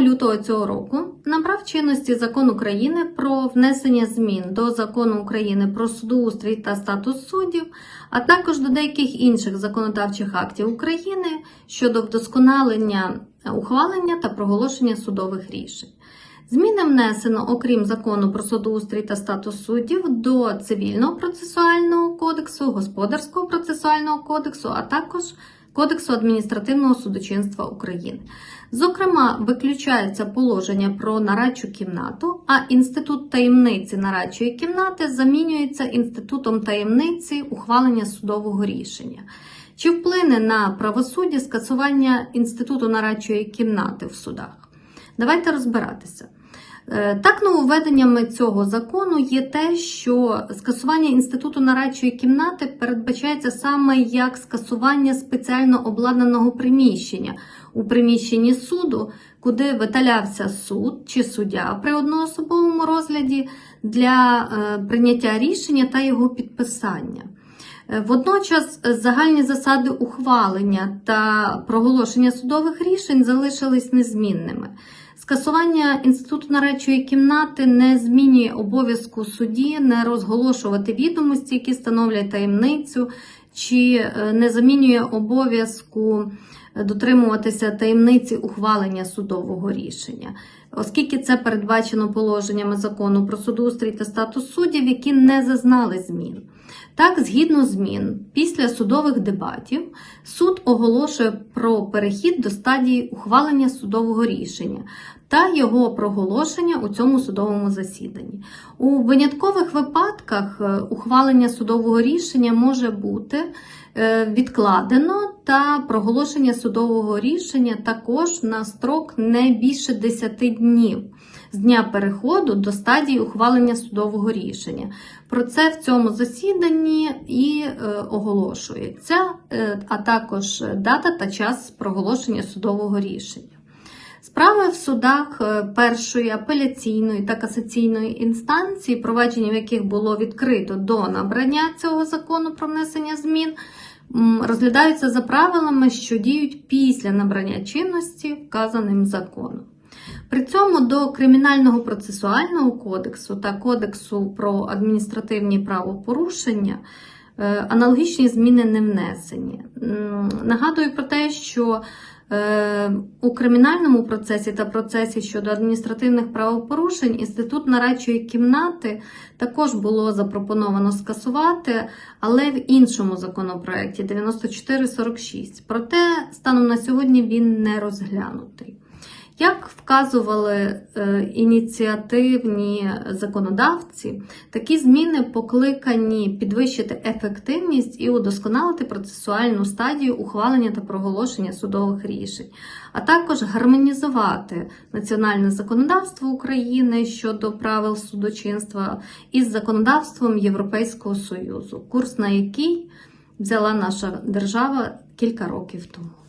лютого цього року набрав чинності закон України про внесення змін до закону України про судоустрій та статус суддів, а також до деяких інших законодавчих актів України щодо вдосконалення ухвалення та проголошення судових рішень. Зміни внесено, окрім закону про судоустрій та статус суддів, до цивільного процесуального кодексу, господарського процесуального кодексу, а також Кодексу адміністративного судочинства України. Зокрема, виключається положення про нарадчу кімнату, а інститут таємниці нарадчої кімнати замінюється інститутом таємниці ухвалення судового рішення. Чи вплине на правосуддя скасування інституту нарадчої кімнати в судах? Давайте розбиратися. Е, Так, нововведеннями цього закону є те, що скасування інституту нарадчої кімнати передбачається саме як скасування спеціально обладнаного приміщення у приміщенні суду, куди виталявся суд чи суддя при одноособовому розгляді для е, прийняття рішення та його підписання. Е, Водночас загальні засади ухвалення та проголошення судових рішень залишились незмінними. Скасування інституту нарадчої кімнати не змінює обов'язку судді не розголошувати відомості, які становлять таємницю, чи е, не замінює обов'язку дотримуватися таємниці ухвалення судового рішення, оскільки це передбачено положеннями закону про судоустрій та статус суддів, які не зазнали змін. Так, згідно змін, після судових дебатів суд оголошує про перехід до стадії ухвалення судового рішення та його проголошення у цьому судовому засіданні. У виняткових випадках е, ухвалення судового рішення може бути е, відкладено та проголошення судового рішення також на строк не більше 10 днів з дня переходу до стадії ухвалення судового рішення. Про це в цьому засіданні і е, оголошується, е, а також дата та час проголошення судового рішення. Справи в судах е, першої апеляційної та касаційної інстанції, провадження в яких було відкрито до набрання цього закону про внесення змін, розглядаються за правилами, що діють після набрання чинності вказаним законом. При цьому до Кримінального процесуального кодексу та Кодексу про адміністративні правопорушення е, аналогічні зміни не внесені. Нагадую про те, що у кримінальному процесі та процесі щодо адміністративних правопорушень інститут нарадчої кімнати також було запропоновано скасувати, але в іншому законопроекті 9446. Проте станом на сьогодні він не розглянутий. Як вказували е, ініціативні законодавці, такі зміни покликані підвищити ефективність і удосконалити процесуальну стадію ухвалення та проголошення судових рішень, а також гармонізувати національне законодавство України щодо правил судочинства із законодавством Європейського Союзу, курс на який взяла наша держава кілька років тому.